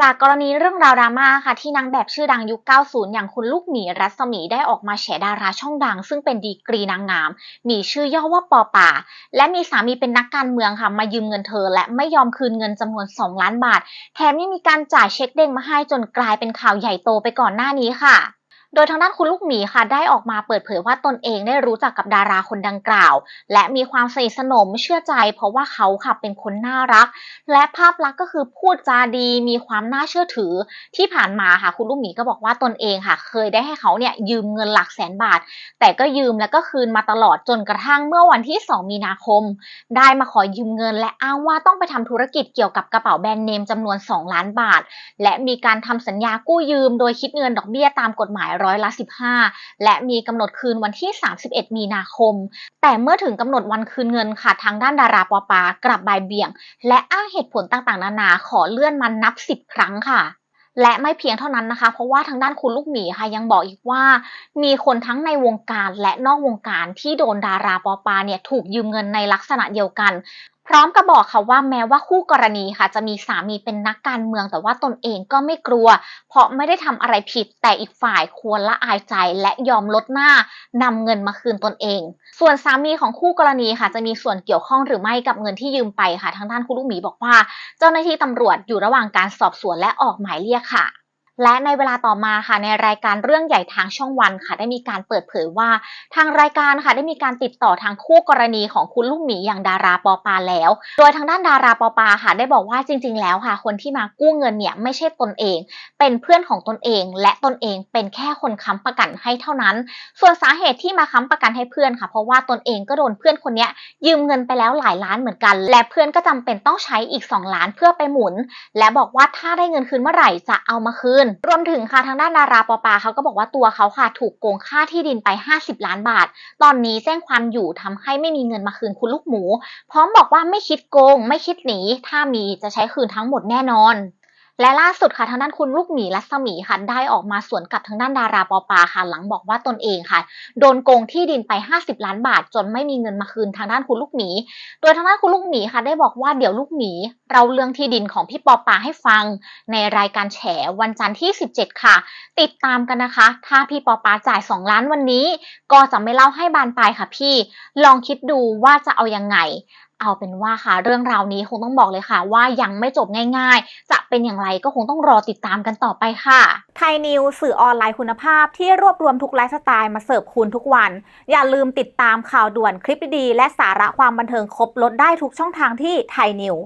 จากกรณีเรื่องราวดราม่าค่ะที่นางแบบชื่อดังยุค 90 อย่างคุณลูกหมีรัศมีได้ออกมาแฉดาราช่องดัง ซึ่งเป็นดีกรีนางงาม มีชื่อย่อว่าปอป่า และมีสามีเป็นนักการเมืองค่ะ มายืมเงินเธอ และไม่ยอมคืนเงินจำนวน 2 ล้านบาท แถมยังมีการจ่ายเช็คเด้งมาให้จนกลายเป็นข่าวใหญ่โตไปก่อนหน้านี้ค่ะ ดยทางด้านคุณลูกหมีค่ะได้ออกมาเปิดเผยว่าตนเองได้รู้จักกับดาราคนดังกล่าว และมีความสนิทสนมเชื่อใจ เพราะว่าเขาค่ะเป็นคนน่ารัก และภาพลักษณ์ก็คือพูดจาดีมีความน่าเชื่อถือที่ผ่านมาค่ะคุณลูกหมีก็บอกว่าตนเองค่ะ เคยได้ให้เขาเนี่ยยืมเงินหลักแสนบาท แต่ก็ยืมแล้วก็คืนมาตลอดจนกระทั่งเมื่อวันที่ 2 มีนาคม ได้มาขอยืมเงิน และอ้างว่าต้องไปทำธุรกิจเกี่ยวกับกระเป๋าแบรนด์เนมจำนวน 2 ล้านบาท และมีการทำสัญญากู้ยืม โดยคิดเงินดอกเบี้ยตามกฎหมายร้อยละ 15 และมีกำหนดคืนวันที่ 31 มีนาคม แต่เมื่อถึงกำหนดวันคืนเงินค่ะทางด้านดาราปอปากลับบ่ายเบี่ยง และอ้างเหตุผลต่างๆ นานาขอเลื่อนมันนับ 10 ครั้งค่ะและไม่เพียงเท่านั้นนะคะ เพราะว่าทางด้านคุณลูกหมีค่ะยังบอกอีกว่า มีคนทั้งในวงการและนอกวงการที่โดนดาราปอปาเนี่ยถูกยืมเงินในลักษณะเดียวกัน พร้อมกับบอกค่ะว่าแม้ว่าคู่กรณีค่ะ จะมีสามีเป็นนักการเมือง แต่ว่าตนเองก็ไม่กลัว เพราะไม่ได้ทำอะไรผิด แต่อีกฝ่ายควรละอายใจและยอมลดหน้านำเงินมาคืนตนเอง ส่วนสามีของคู่กรณีค่ะ จะมีส่วนเกี่ยวข้องหรือไม่กับเงินที่ยืมไปค่ะทางด้านคุณลูกหมีบอกว่า เจ้าหน้าที่ตำรวจอยู่ระหว่างการสอบสวนและออกหมายเรียกค่ะ และในเวลาต่อมาค่ะในรายการเรื่องใหญ่ทางช่องวันค่ะ ได้มีการเปิดเผยว่า ทางรายการค่ะได้มีการติดต่อทางคู่กรณีของคุณลูกหมีอย่างดาราปอปาแล้ว โดยทางด้านดาราปอปาค่ะ ได้บอกว่าจริง ๆ แล้วค่ะ คนที่มากู้เงินเนี่ยไม่ใช่ตนเอง เป็นเพื่อนของตนเอง และตนเองเป็นแค่คนค้ำประกันให้เท่านั้น ส่วนสาเหตุที่มาค้ำประกันให้เพื่อนค่ะ เพราะว่าตนเองก็โดนเพื่อนคนนี้ยืมเงินไปแล้วหลายล้านเหมือนกัน และเพื่อนก็จำเป็นต้องใช้อีก 2 ล้านเพื่อไปหมุน และบอกว่าถ้าได้เงินคืนเมื่อไหร่จะเอามาคืนรวมถึงค่ะทางด้านดาราปอปาเขาก็บอกว่าตัวเขาค่ะถูกโกงค่าที่ดินไป 50 ล้านบาท ตอนนี้แจ้งความอยู่ทำให้ไม่มีเงินมาคืนคุณลูกหมู พร้อมบอกว่าไม่คิดโกง ไม่คิดหนี ถ้ามีจะใช้คืนทั้งหมดแน่นอน และล่าสุดค่ะทางด้านคุณลูกหมีรัศมีค่ะได้ออกมาสวนกับทางด้านดาราปอปาค่ะ หลังบอกว่าตนเองค่ะ โดนโกงที่ดินไป 50 ล้านบาท จนไม่มีเงินมาคืนทางด้านคุณลูกหมี โดยทางด้านคุณลูกหมีค่ะ ได้บอกว่าเดี๋ยวลูกหมีเราเรื่องที่ดินของพี่ปอปาให้ฟัง ในรายการแฉวันจันทร์ที่ 17 ค่ะ ติดตามกันนะคะ ถ้าพี่ปอปาจ่าย 2 ล้านวันนี้ ก็จะไม่เล่าให้บานปลายค่ะพี่ ลองคิดดูว่าจะเอายังไง เอาเป็นว่าค่ะ เรื่องราวนี้คงต้องบอกเลยค่ะ ว่ายังไม่จบง่ายๆ จะเป็นอย่างไรก็คงต้องรอติดตามกันต่อไปค่ะไทยนิวสื่อออนไลน์คุณภาพที่รวบรวมทุกไลฟ์สไตล์มาเสิร์ฟคุณทุกวัน อย่าลืมติดตามข่าวด่วนคลิปดีๆและสาระความบันเทิงครบลดได้ทุกช่องทางที่ไทยนิว